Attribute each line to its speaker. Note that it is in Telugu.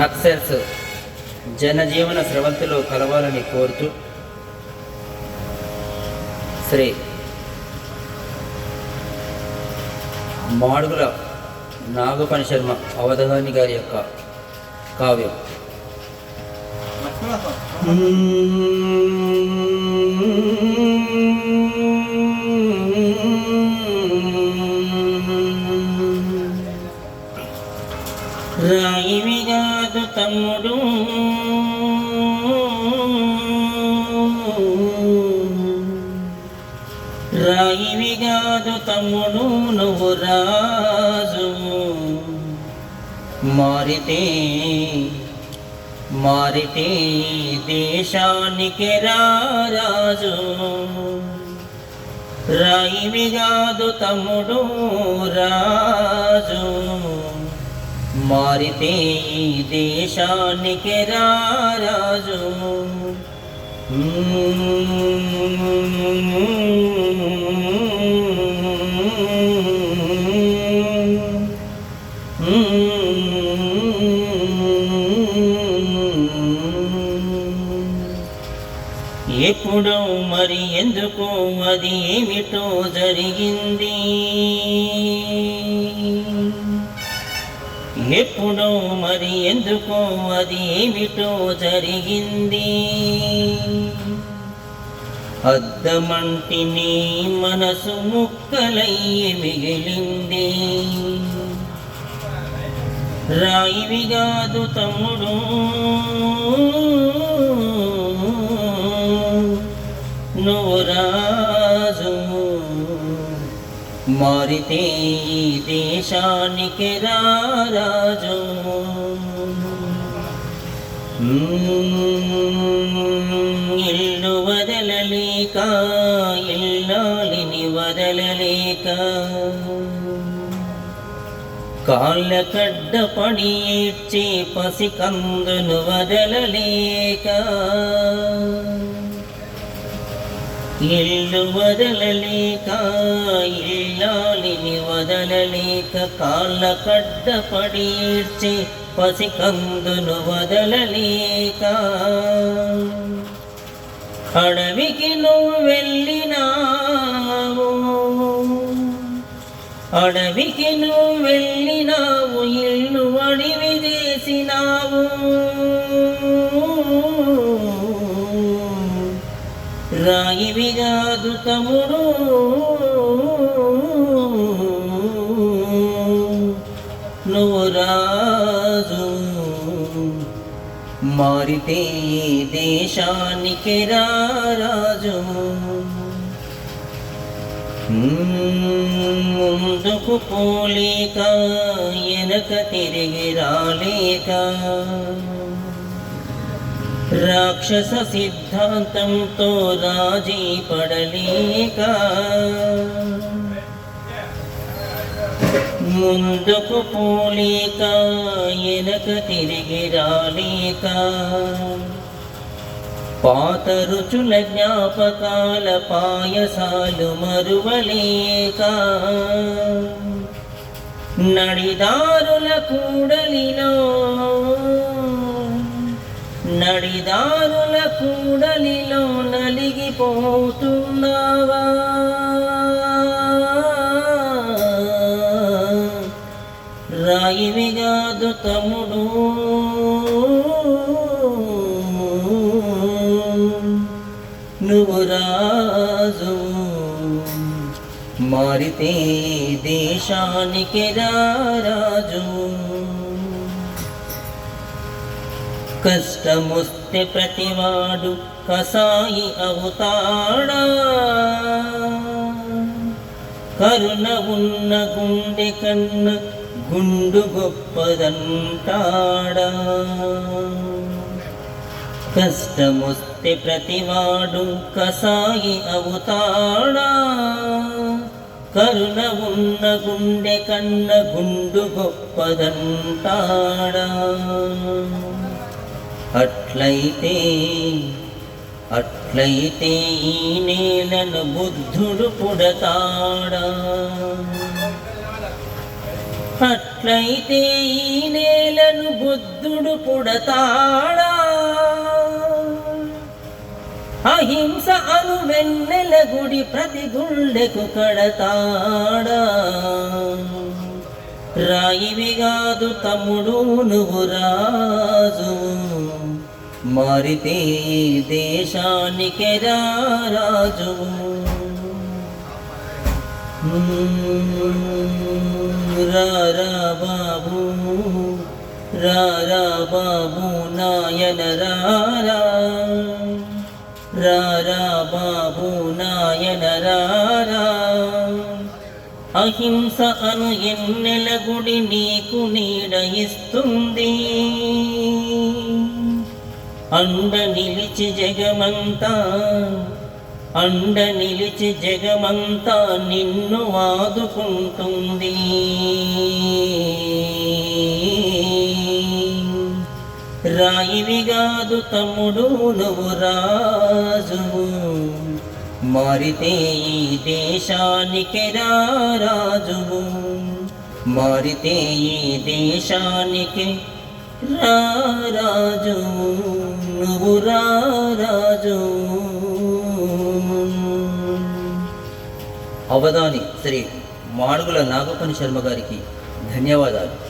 Speaker 1: నక్సల్స్ జనజీవన స్రవంతిలో కలవాలని కోరుతూ శ్రీ మాడుగుల నాగపని శర్మ అవధాని గారి యొక్క కావ్యం. రాయివి కాదు తమ్ముడు నువ్వు రాజు. మారితే మారితే దేశానికి రాజు. రాయివి కాదు తమ్ముడు రాజు. మారితే దేశానికి రాజు. ఎప్పుడో మరి ఎందుకో అది ఏమిటో జరిగింది. ఎప్పుడో మరి ఎందుకో అది ఏమిటో జరిగింది. అద్దమంటిని మనసు ముక్కలయ్యి మిగిలింది. రాయివి కాదు తమ్ముడు. మారితే దేశానికి రారాజు. ఇల్లు వదలలేక ఇల్లాలిని వదలలేక. కాళ్ళ కడ్డ పడి ఏడ్చే పసికందును వదలలేక. ఇల్లు వదలలేక ఇల్లా ఇల్లాలిని వదలలేక కాళ్ళ కడ్డ పడి పసికందును వదలలేక. అడవికి నువ్వు వెళ్ళినావు. అడవికి నువ్వు వెళ్ళినావు ఇల్లు అడివి చేసినావు రాయివి కాదు తమ్ముడు. మారితే దేశానికి రాజు. ముందుకు పోలేక వెనక తిరిగి రాలేక. రాక్షస సిద్ధాంతంతో రాజీ పడలేక. ముందుకు పోలేక వెనక తిరిగి రాలేక. పాత రుచుల జ్ఞాపకాల పాయసాలు మరువలేక. నడిదారుల కూడలిలో నడిదారుల కూడలిలో నలిగిపోతున్నావా? తమ్ముడు నువ్వు రాజు. మారితే దేశానికి రాజు. కష్టముస్తే ప్రతివాడు కసాయి అవుతాడా? కరుణ ఉన్న గుండె కన్న గుండు గొప్పదంటాడా? కష్టమొస్తే ప్రతివాడు కసాయి అవుతాడా? కరుణ ఉన్న గుండె కన్న గుండు గొప్పదంటాడా? అట్లయితే అట్లయితే ఈ నేలను బుద్ధుడు పుడతాడా?
Speaker 2: అట్లయితే ఈ నేలను బుద్ధుడు పుడతాడా? అహింస అను వెన్నెల గుడి ప్రతి గుండెకు కడతాడా? రాయివి కాదు తమ్ముడు నువ్వు రాజు. మారితే దేశానికి రాజు? రారా బాబు రారా బాబు నాయన రారా. రారా బాబు నాయన రారా. అహింస అను ఎన్నెల గుడి నీకు నీడ ఇస్తుంది అండ నిలిచి జగమంతా అండ నిలిచి జగమంతా నిన్ను వాదుకుంటుంది రాయివి కాదు తమ్ముడు నువ్వు రాజు మారితే ఈ దేశానికి రాజువు. మారితే ఈ దేశానికి రాజు నువ్వు రాజు
Speaker 1: అవధాని శ్రీ మాడుగుల నాగపని శర్మ గారికి ధన్యవాదాలు.